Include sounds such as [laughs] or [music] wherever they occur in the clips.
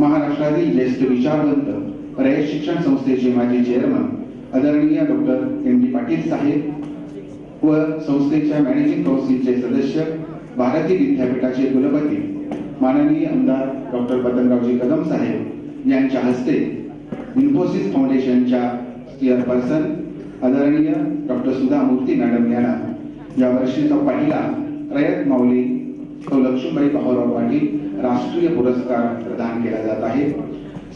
महाराष्ट्रातील ज्येष्ठ विचारवंत रयत शिक्षण संस्थेचे माजी चेअरमन आदरणीय डॉक्टर एम डी पाटील साहेब व संस्थेच्या मॅनेजिंग काउन्सिलचे सदस्य भारती विद्यापीठाचे कुलपती माननीय आमदार डॉक्टर पतंगरावजी कदम साहेब यांच्या हस्ते इन्फोसिस फाउंडेशनच्या चेअरपर्सन आदरणीय डॉक्टर सुधा मूर्ती मॅडम यांना या वर्षीचा पहिला रयत माऊली तो लक्ष्मीबाई भाऊराव पाटील राष्ट्रीय पुरस्कार प्रदान केला जात आहे.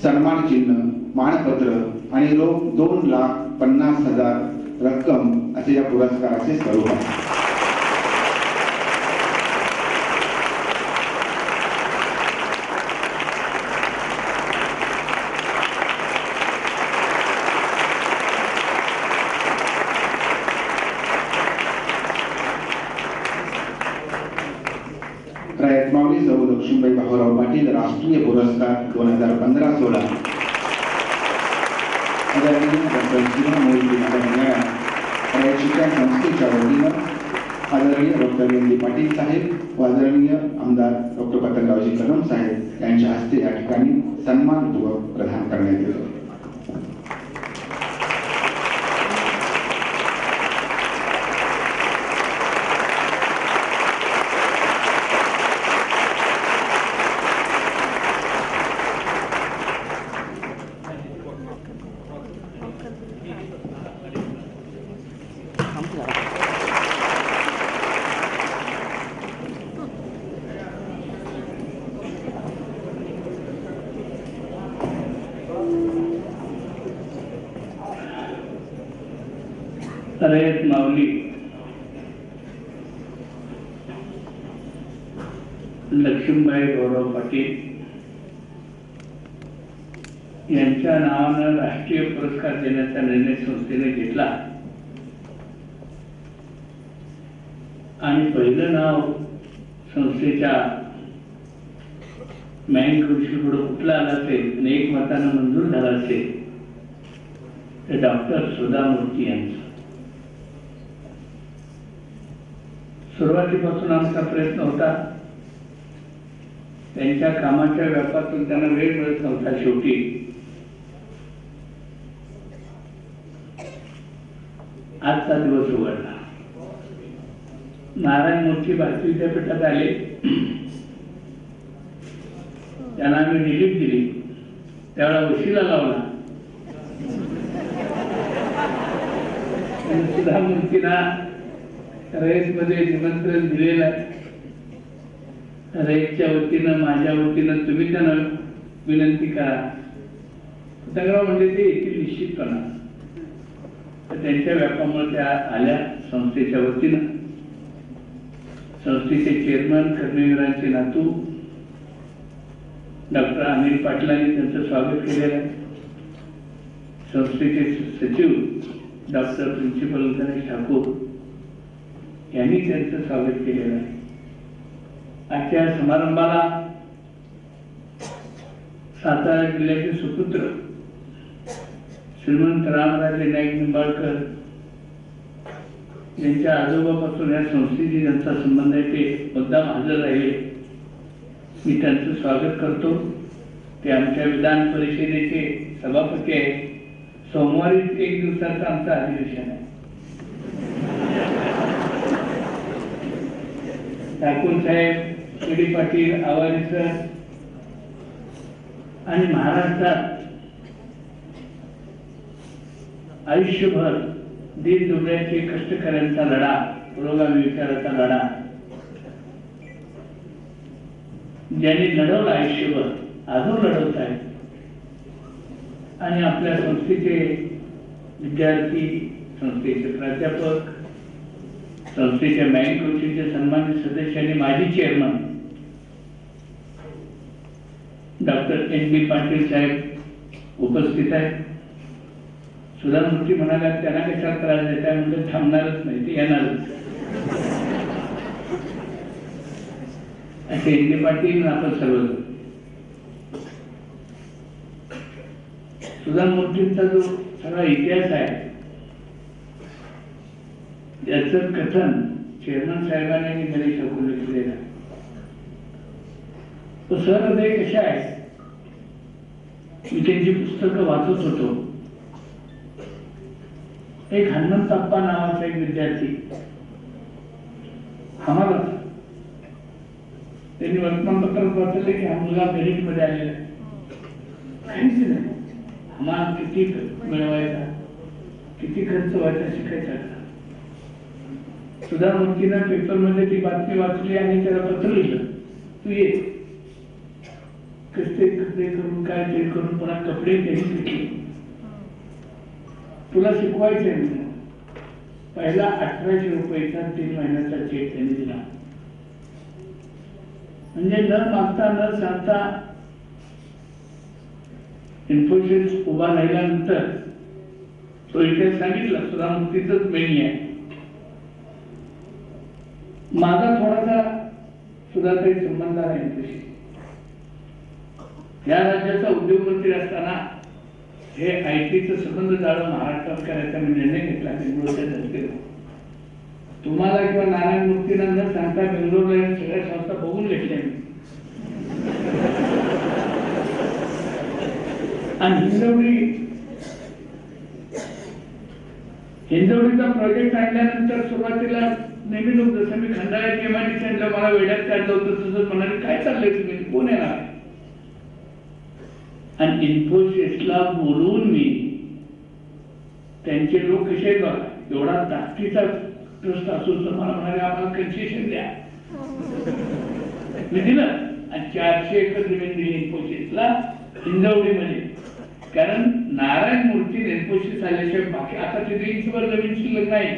सन्मान चिन्ह मानपत्र आणि रोख दोन लाख पन्नास हजार रक्कम असे या पुरस्काराचे स्वरूप आहे रयत माऊली सौ लक्ष्मीबाई भाऊराव पाटील राष्ट्रीय पुरस्कार दोन हजार पंधरा सोळा आदरणीय डॉक्टर श्रीमा मोदी मॅडम या रयत शिक्षण संस्थेच्या वतीनं आदरणीय डॉक्टर एन डी पाटील साहेब व आदरणीय आमदार डॉक्टर पतंगरावजी कदम साहेब यांच्या हस्ते या ठिकाणी सन्मानपूर्वक प्रदान करण्यात येतो रयत माऊली लक्ष्मीबाई गौरव पाटील यांच्या नावानं राष्ट्रीय पुरस्कार देण्याचा निर्णय संस्थेने घेतला. आणि पहिलं नाव संस्थेच्या मॅन कौन्सिलकडून कुठलं आलं असेल? आणि एक मतानं मंजूर झालं असेल. ते डॉक्टर सुधा मूर्ती यांचं. सुरुवातीपासून आमचा प्रयत्न होता. त्यांच्या कामाच्या व्यापातून त्यांना वेळ मिळत नव्हता शेवटी. आजचा दिवस उघडला. नारायण मूर्ती भारती विद्यापीठात आले. त्यांना आम्ही रिलीफ दिली. त्यावेळा वशिला लावला. आणि सुधा मूर्तीला रेसमध्ये निमंत्रण दिलेलं आहे. रयतच्या वतीनं माझ्या वतीनं तुम्ही त्यांना विनंती करा. पतंगराव म्हणजे ते येथील निश्चितपणा. तर त्यांच्या व्यापामुळे त्या आल्या संस्थेच्या वतीनं. संस्थेचे चेअरमन कर्मवीरांचे नातू डॉक्टर अनिल पाटलांनी त्यांचं स्वागत केलेलं आहे. संस्थेचे सचिव डॉक्टर प्रिन्सिपल गणेश ठाकूर यांनी त्यांचं स्वागत केलेलं आहे. आजच्या समारंभाला सातारा जिल्ह्याचे सुपुत्र श्रीमंत रामराजे नाईक निंबाळकर यांच्या आजोबापासून या संस्थेशी ज्यांचा संबंध आहे. ते मुद्दाम हजर राहिले. मी त्यांचं स्वागत करतो. ते आमच्या विधान परिषदेचे सभापती आहेत. सोमवारी एक दिवसाचं आमचं अधिवेशन आहे. ठाकूर साहेब डी पाटील आवारी सर आणि महाराष्ट्रात आयुष्यभर दीन दुबळ्याचे कष्टकऱ्यांचा लढा रोगाविचाराचा लढा ज्यांनी लढवलं आयुष्यभर अजून लढवत आहे आणि आपल्या संस्थेचे विद्यार्थी संस्थेचे प्राध्यापक संस्थेच्या बँक कौन्सिलचे सन्मानित सदस्य आणि माजी chairman doctor N B Patil साहेब उपस्थित आहेत. सुधा मूर्ती म्हणाल्या त्यांना कशा त्रास देत म्हणजे थांबणारच नाही ते येणारच. असे एन बी पाटील आपण सर्व सुधा मूर्तींचा जो सगळा इतिहास आहे याचं कथन चेअरमन साहेबांनी गणेश अकोले केलेला तो सर हृदय कशा आहे? मी त्यांची पुस्तकं वाचत होतो. एक हनुमंतप्पा नावाचा एक विद्यार्थी. आम्हाला त्यांनी वर्तमानपत्रात वाचले की हा मुलगा मेरिटमध्ये आलेला काहीच नाही. आम्हाला किती मिळवायचा किती खर्च व्हायचा शिकायचा. सुधा मूर्तीनं पेपरमध्ये ती बातमी वाचली आणि त्याला पत्र लिहिलं. तू ये. कसे कपडे करून काय ते करून मला कपडे त्यांनी घेतले तुला शिकवायचे म्हणजे पहिला अठराशे रुपयाचा तीन महिन्याचा चेक त्यांनी दिला. म्हणजे न मागता न सांगता इन्फोसिस उभा राहिल्यानंतर तो इथे सांगितलं सुधामुक्तीच मेनी आहे. माझा थोडासा सुद्धा काही संबंध आहे. इन्फोसिस या राज्याचा उद्योगमंत्री असताना हे आय टीचं सुगंध जाळं महाराष्ट्रात करायचा मी निर्णय घेतला बेंगलोरच्या जनतेला तुम्हाला किंवा नारायण मूर्तीला न सांगता बेंगलोरला सगळ्या संस्था बघून घेतल्या मी. आणि हिंदवडी हिंदवडीचा प्रोजेक्ट आणल्यानंतर सुरुवातीला नेहमी लोक जसं मी खंडाळ्यात केमानी सांगितलं मला वेड्यात काढलं होतं तुझं म्हणाले काय चाललंय तुम्ही? कोण येणार? आणि इन्फोसिसला बोलवून मी त्यांचे लोक कसे बघ एवढा ताकदीचा ट्रस्ट असून तर मला म्हणाले आम्हाला कन्सेशन द्या. मी दिलं. आणि चारशे एकर जमीन दिली इन्फोसिसला हिंजवडीमध्ये कारण नारायण मूर्ती इन्फोसिस आल्याशिवाय बाकी आता तिथे इंचभर जमीन शिल्लक नाही.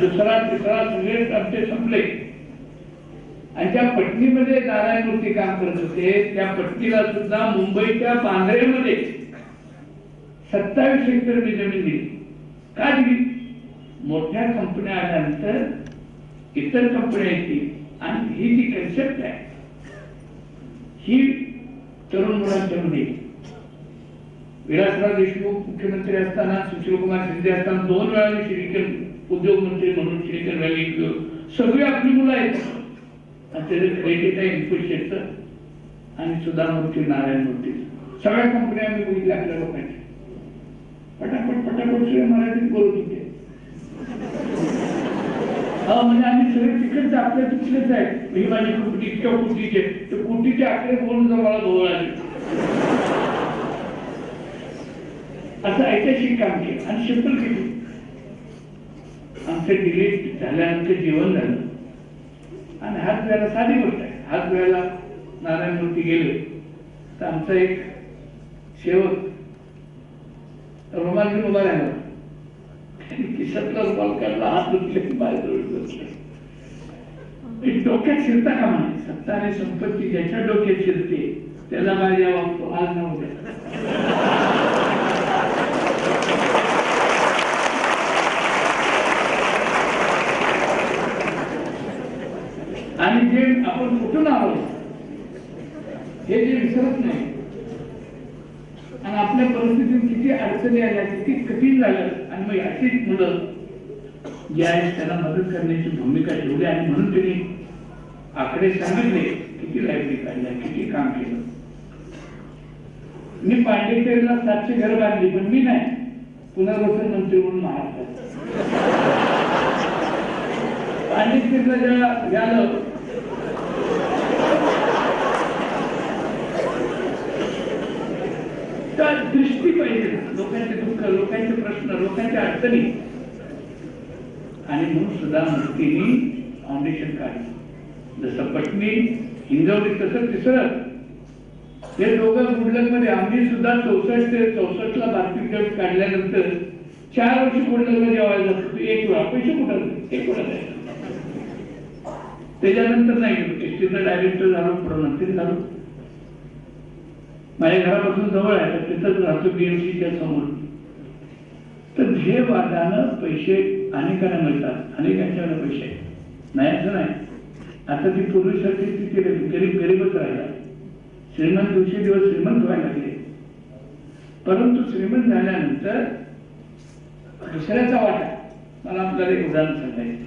दुसरा तिसरा सगळे आमचे संपले. आणि त्या पट्टीमध्ये नारायण काम करत होते. त्या पट्टीला सुद्धा मुंबईच्या बांद्रेमध्ये सत्तावीस एकर मी जमीन दिली. का दिली? मोठ्या कंपन्या आल्यानंतर इतर कंपन्या येतील. आणि ही जी कन्सेप्ट आहे ही तरुण मुलांच्यामध्ये विलासराव देशमुख मुख्यमंत्री असताना सुशीलकुमार शिंदे असताना दोन वेळा मी उद्योग मंत्री म्हणून सिलिकन व्हॅली सगळी आपली मुलं आहेत. त्याचं क्रेडिट आहे इन्फोसिसचं आणि सुधामूर्ती नारायण मूर्ती. सगळ्या कंपन्या आम्ही बघितल्या आपल्या लोकांच्या पटापट पटापट सगळे मराठीत बोलत होते म्हणजे आम्ही सगळे तिकडेच आपल्या तिकडेच आहे. ही माझी कुटी इतक्या कुटीचे तर कुटीचे आकडे बोलून जर मला भोवळ आले. असं ऐतिहासिक काम केलं. आणि सिंपल केलं आमचं डिलीट झाल्यानंतर जेवण झालं. आणि हात वेळेला साधी गोष्ट आहे. हात वेळेला नारायण मूर्ती गेले. तर आमचा एक सेवक रुमाल घेऊन उभा राहिला किशातला रुमाल काढला हात धुतले बाहेर डोक्यात शिरता का म्हणे? सत्ता आणि संपत्ती ज्याच्या डोक्यात शिरते त्याला माझ्या वागतो आज नव्हत्या आणि जे आपण कुठून आलो करत नाही. आणि आपल्या परिस्थितीत किती अडचणी आल्या किती कठीण झालं आणि मग याची मुलं जे आहेत त्यांना मदत करण्याची भूमिका ठेवली आणि म्हणून त्यांनी आकडे सांगितले किती लायब्ररी काढल्या किती काम केलं. मी पांडेकरीला सातशे घर बांधली पण मी नाही. पुनर्वसन मंत्री म्हणून महाराष्ट्रात. पांडेकरीला ज्या झालं तर दृष्टी पाहिजे लोकांचे दुःख लोकांचे प्रश्न लोकांच्या अडचणी. आणि म्हणून सुद्धा मूर्तीने फाउंडेशन काढलं. जसं पत्नी हिंजवली तसं तिसरं. हे दोघं गुडलकमध्ये आम्ही सुद्धा चौसष्ट ते चौसष्ट ला बातमी काढल्यानंतर चार वर्ष गुडलकला जेवायला जात. एक वेळा. पैसे कुठं एक वेळा त्याच्यानंतर नाही. एसटीचा डायरेक्टर झालो पुढं नंतर झालो. माझ्या घरापासून जवळ आहे तर तिथंच राहतो बीएमसीच्या समोर. तर ध्येय वादानं पैसे अनेकांना मिळतात अनेकांच्याकडे पैसे नाही असं नाही. आता ती पूर्वीसाठी स्थिती गरीब गरीबच राहिला. श्रीमंत दिवसेदिवस दिवस श्रीमंत व्हायला लागले. परंतु श्रीमंत झाल्यानंतर दुसऱ्याचा वाटा. मला आपल्याला एक उदाहरण सांगायचं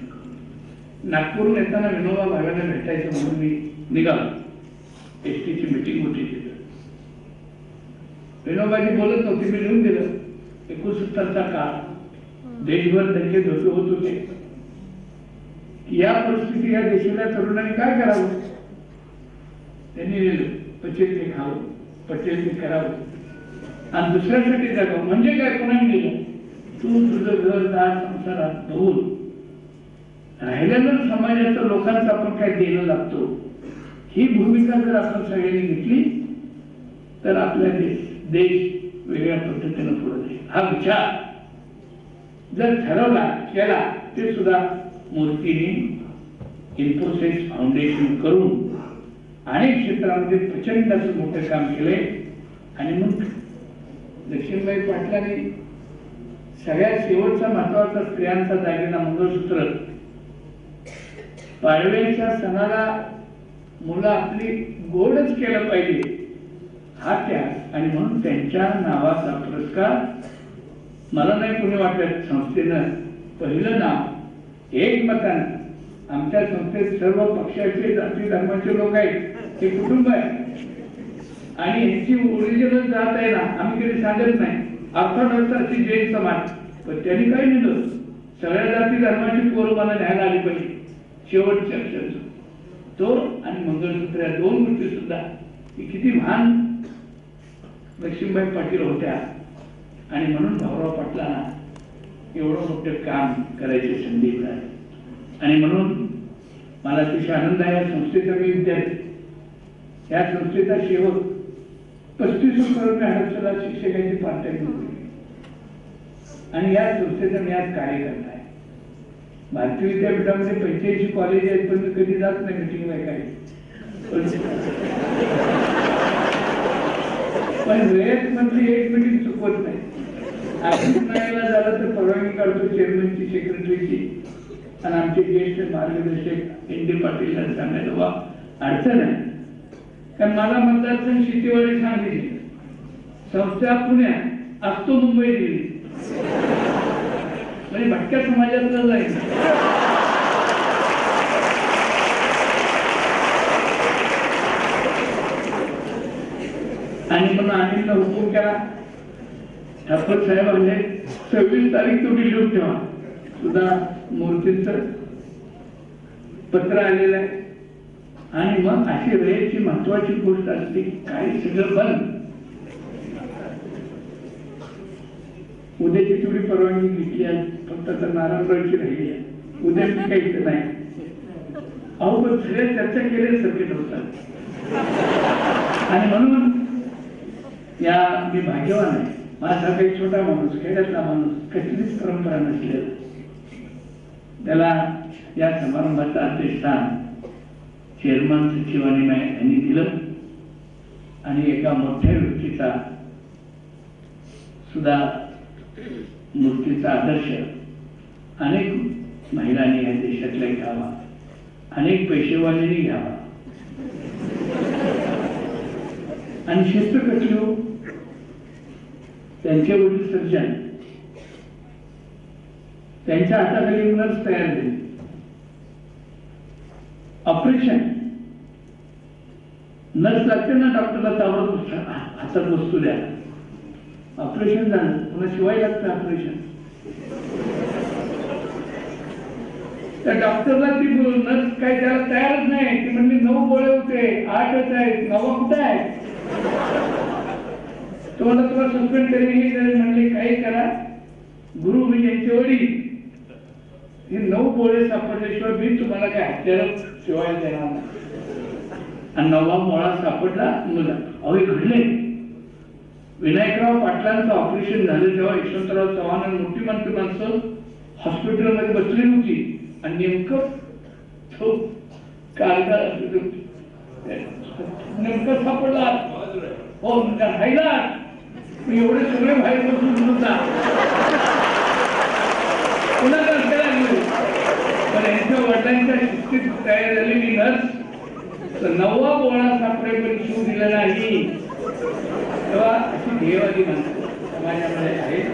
नागपूरून येताना विनोबा भावेला भेटायचं म्हणून मी निघालो. एस टीची मिटिंग होती विनोबाजी बोलत नव्हते मी लिहून दिलं. एकोणसत्तरचा काळ. देशभर त्यांचे धोके होत होते. या परिस्थिती या देशाच्या तरुणांनी काय करावं? त्यांनी लिहिलं पटेल ते खावं पटेल ते करावं. आणि दुसऱ्यासाठी जगावं. म्हणजे काय? कोणाने लिहिलं? तू तुझं घर दार संसारात धुवून राहिल्यानंतर समाजाचं लोकांचं आपण काय देणं लागतो? ही भूमिका जर आपण सगळ्यांनी घेतली तर आपल्या देश देश वेगळ्या पद्धतीनं पुढे जाईल. हा विचार जर ठरवला केला ते सुद्धा मूर्तीने इन्फोसिस फाउंडेशन करून अनेक क्षेत्रामध्ये प्रचंड असं मोठं काम केले आणि मग लक्ष्मीबाई पाटलांनी सगळ्यात शेवटचा महत्त्वाचा स्त्रियांचा दागिना मंगळसूत्र पाडव्याच्या सणाला मुलं आपली गोडच केलं पाहिजे. हा त्या आणि म्हणून त्यांच्या नावाचा पुरस्कार मला नाही कुणी वाटत. संस्थेनं पहिलं नाव एकमतानं आमच्या संस्थेत सर्व पक्षाचे जाती धर्माचे लोक आहेत. ते कुटुंब आहे आणि ह्याची ओरिजिनल जात आहे ना आम्ही कधी सांगत नाही. अर्थात अशी जैन समाज. पण त्यांनी काय नेलं सगळ्या जाती धर्माची पोरं मला न्यायला आली पाहिजे. शेवटच्या अक्षरचं तो आणि मंगळसूत्र या दोन गोष्टी सुद्धा. किती महान लक्ष्मीबाई पाटील होत्या. आणि म्हणून भाऊराव पाटलांना एवढं मोठं काम करायची संधी मिळाली. आणि म्हणून मला अतिशय आनंद आहे या संस्थेचा मी विद्यार्थी. या संस्थेचा शेवट पस्तीस रुपये हडपसला शिक्षकांची पार्टी आणि या संस्थेचा मी आज कार्यकर्ता आहे. भारतीय विद्यापीठामध्ये पंच्याऐंशी कॉलेज आहेत पण मी कधी जात नाही मिटिंगला काही. पण पण वेळेत मधली एक मिनिट चुकवत नाही. आपण नाही झालं तर परवानगी काढतो चेअरमनची सेक्रेटरीची आणि आमचे ज्येष्ठ मार्गदर्शक एन डी पाटील यांना सांगायचं वा अडचण आहे. कारण मला मतदारसंघ शेतीवाडी सांगली. संस्था पुण्यात असतो मुंबई दिली म्हणजे भटक्या समाजातलं जाईल आणि मग आम्ही हुकूम केला साहेब म्हणजे सव्वीस तारीख तुम्ही लिहून ठेवा. सुद्धा मूर्तीच पत्र आलेलं आहे. आणि मग अशी वेळेची महत्वाची गोष्ट असते काय सगळं बंद. उद्याची तेवढी परवानगी घेतली आहे. फक्त तर नारायणरावची राहिली आहे. उद्या मी काही इथं नाही. अहो पण सगळ्या चर्चा केल्यासारखे होतात आणि म्हणून या मी भाग्यवान आहे. माझा काही छोटा माणूस खेड्यातला माणूस कसलीच परंपरा नसलेला. त्याला या समारंभाचं अध्यक्षस्थान चेअरमन सचिवानी यांनी दिलं. आणि एका मोठ्या व्यक्तीचा सुद्धा मूर्तीचा आदर्श अनेक महिलांनी या देशातल्या घ्यावा. अनेक पैसेवाल्यांनी घ्यावा. आणि शिस्त कसली त्यांचे वडील सर्जन त्यांच्या हाताखाली नर्स तयार झाली. ऑपरेशन नर्स लागते ना डॉक्टरला ताबडतोब हातात वस्तू द्या. ऑपरेशन झालं. पुन्हा शिवाय लागतं ऑपरेशन त्या डॉक्टरला ती नर्स काय त्याला तयारच नाही. ती म्हणली नऊ गोळे होते. आठच आहेत. नवा कुठं आहे? तुम्हाला तुम्हाला सस्पेंड तरी हे करेल म्हणले काही करा. गुरु मी यांचे वडील हे नऊ गोळे सापडल्याशिवाय मी तुम्हाला काय हत्यार शिवाय देणार आणि नवा मोळा सापडला मुला. अहो घडले. विनायकराव पाटलांचं ऑपरेशन झालं तेव्हा यशवंतराव चव्हाण आणि मोठी मंत्री माणसं हॉस्पिटलमध्ये बसली होती. आणि नेमकं तो कागदा नेमकं सापडला. हो म्हणजे राहिला. मी एवढे सगळे बाहेर बसून सुद्धा पुन्हा रस्त्याला लागली? पण यांच्या वडिलांच्या शिस्तीत तयार झालेली नर्स नववा बोळा सापडे पण शिव दिला नाही. तेव्हा अशी ध्येयवादी माणसं समाजामध्ये आहेत.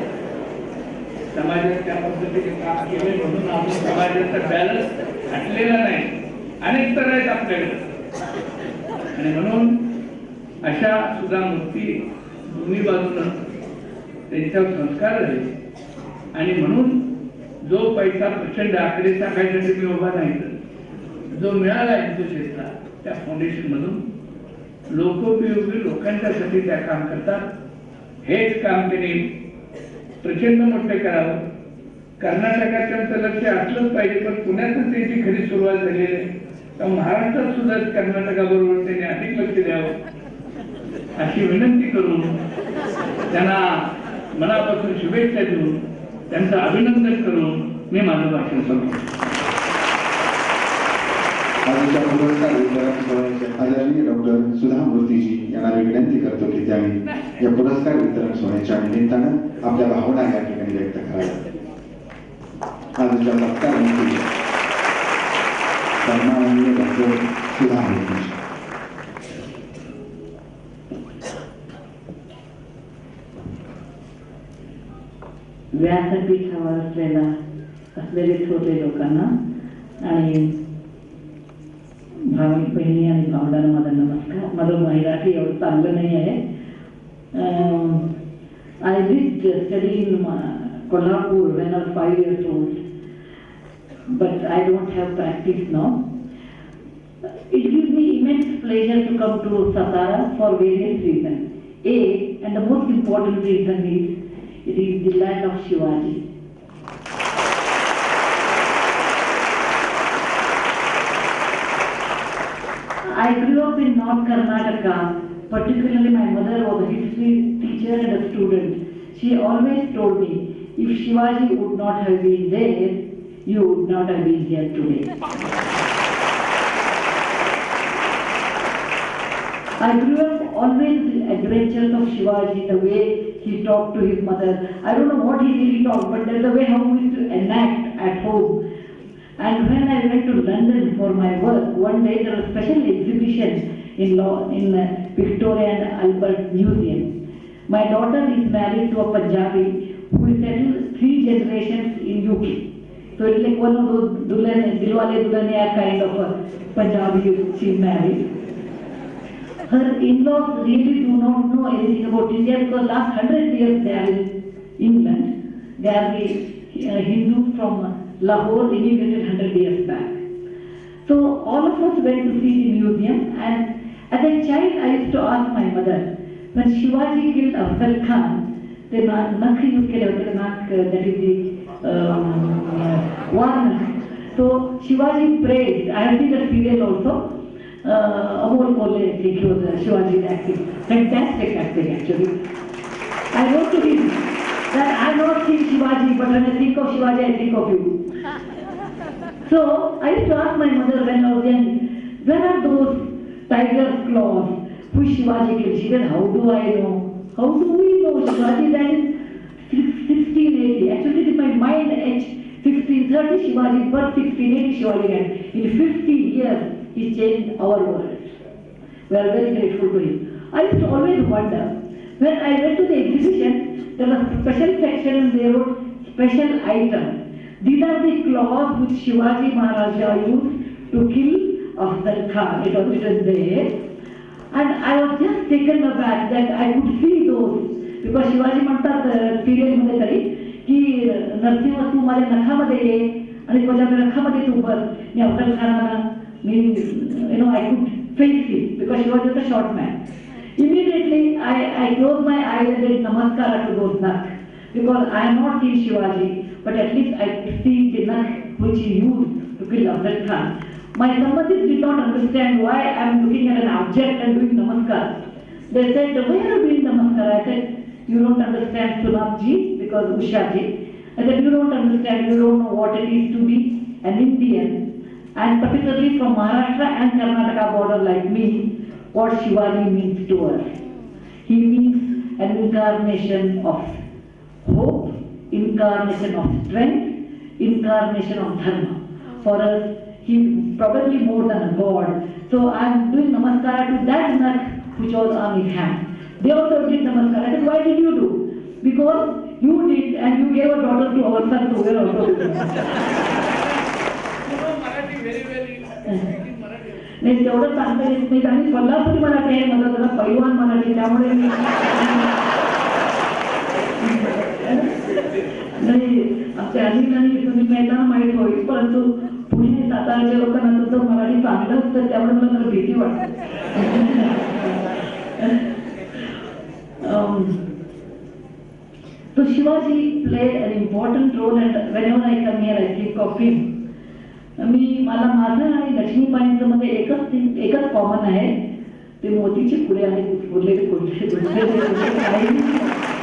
समाजात त्या पद्धतीने काम केले म्हणून आम्ही समाजाचा बॅलन्स हटलेला नाही. अनेक तर आहेत आपल्याकडे. आणि म्हणून अशा सुद्धा मूर्ती दोन्ही बाजूला. त्यांच्यावर संस्कार झाले आणि म्हणून जो पैसा प्रचंड आकडे टाकायसाठी मी उभा नाही तर जो मिळाला क्षेत्राला त्या फाउंडेशन मधून लोकोपयोगी लोकांच्यासाठी त्या काम करतात. हेच काम त्याने प्रचंड मोठे करावं. कर्नाटकात त्यांचं लक्ष असलंच पाहिजे पण पुण्यातच त्यांची खरी सुरुवात झालेली आहे. तर महाराष्ट्रात सुद्धा कर्नाटकाबरोबर त्यांनी अधिक लक्ष द्यावं. अशी विनंती करून त्यांना मनापासून शुभेच्छा देऊन त्यांचं अभिनंदन करून मी माझं भाषण संपवतो आदरणीय डॉक्टर सुधा मूर्तीजी यांना विनंती करतो की त्यांनी या पुरस्कार वितरण सोहळ्याच्या निमित्तानं आपल्या भावना या ठिकाणी व्यक्त कराव्या आजच्या सत्कार डॉक्टर सुधा मूर्तीजी. व्यासपीठावर असलेला असलेले छोटे लोकांना आणि भाविक बहिणी आणि भावंडांना माझा नमस्कार माझं मराठी एवढं चांगलं नाही आहे I did study in Kolhapur when are five years old but I don't have practice now It gives me immense pleasure to come to Satara for various reasons. A, and the most important reason is it is the land of Shivaji. I grew up in North Karnataka, particularly my mother was a history teacher and a student. She always told me, if Shivaji would not have been there, you would not have been here today. I grew up always with the adventures of Shivaji, the way he talked to his mother. I don't know what he really talked, but there's a way how we used to enact at home. And when I went to London for my work, one day there was a special exhibition in, law, in uh, Victoria and Albert Museum. My daughter is married to a Punjabi who is settled three generations in UK. So it's like one of those Dilwale Dulaniya kind of a Punjabi she married her in-laws really do not know anything about India because last hundred years they are in England. They are the uh, Hindus from Lahore immigrated hundred years back. So all of us went to see the museum and as a child I used to ask my mother, when Shivaji killed Afzal Khan, the na- nakh used to the nakh, uh, that is the um, uh, one. So Shivaji praised, I have seen that serial also, uh, Amol think he was uh, Shivaji acting. Fantastic acting actually. I wrote to him that I have not seen Shivaji, but when I think of Shivaji, I think of you. [laughs] So I used to ask my mother when I was young, where are those tiger claws which Shivaji killed? She said, how do I know? How do we know? Shivaji died 1680. Actually, in my mind, age 1630, Shivaji birth 1680, Shivaji died. In 50 years, he changed our world. We are very grateful to him. I used to always wonder, when I went to the exhibition, there was a special section and they wrote special item. These are the claws which Shivaji Maharaja used to kill Afzal Khan. It was written there. And I was just taken aback that I could see those. Because Shivaji म्हणतात serial मध्ये तरी की नरसिंह तू माझ्या नखामध्ये ये आणि तुझ्या नखामध्ये तू बस मी अफजल खानाला meaning, you know, I could face him because he was just a short man. Immediately, I, I closed my eyes and did namaskara to those nuts because I am not seeing Shivaji, but at least I could see the nut which he used to kill Amrit Khan. My Sammatis did not understand why I am looking at an object and doing namaskar. They said, where are you doing namaskar? I said, you don't understand Sunabji because Ushaji. I said, you don't understand, you don't know what it is to be an Indian and particularly from Maharashtra and Karnataka border like me, what Shivaji means to us. He means an incarnation of hope, incarnation of strength, incarnation of dharma. For us, he probably more than a god. So I am doing namaskara to that nut which was on his. They also did namaskara. I said, why did you do? Because you did and you gave a daughter to our son to wear also. नाही म्हणजे तेवढं चांगलं येत नाही आणि कोल्हापुरी मराठी आहे माझा जरा पैलवान मराठी त्यामुळे मी नाही आमच्या अनिल आणि तुम्ही येताना माहीत होईल परंतु पुणे साताराच्या लोकांना तसं मराठी चांगलं असतं त्यामुळे मला जरा भीती वाटते. So Shivaji played an important role and whenever I come here I think of him. मी मला माझं आणि लक्ष्मीबाईंचं मध्ये एकच एकच कॉमन आहे. ते मोतीचे फुले आणि उरलेले कोणते? काही [laughs]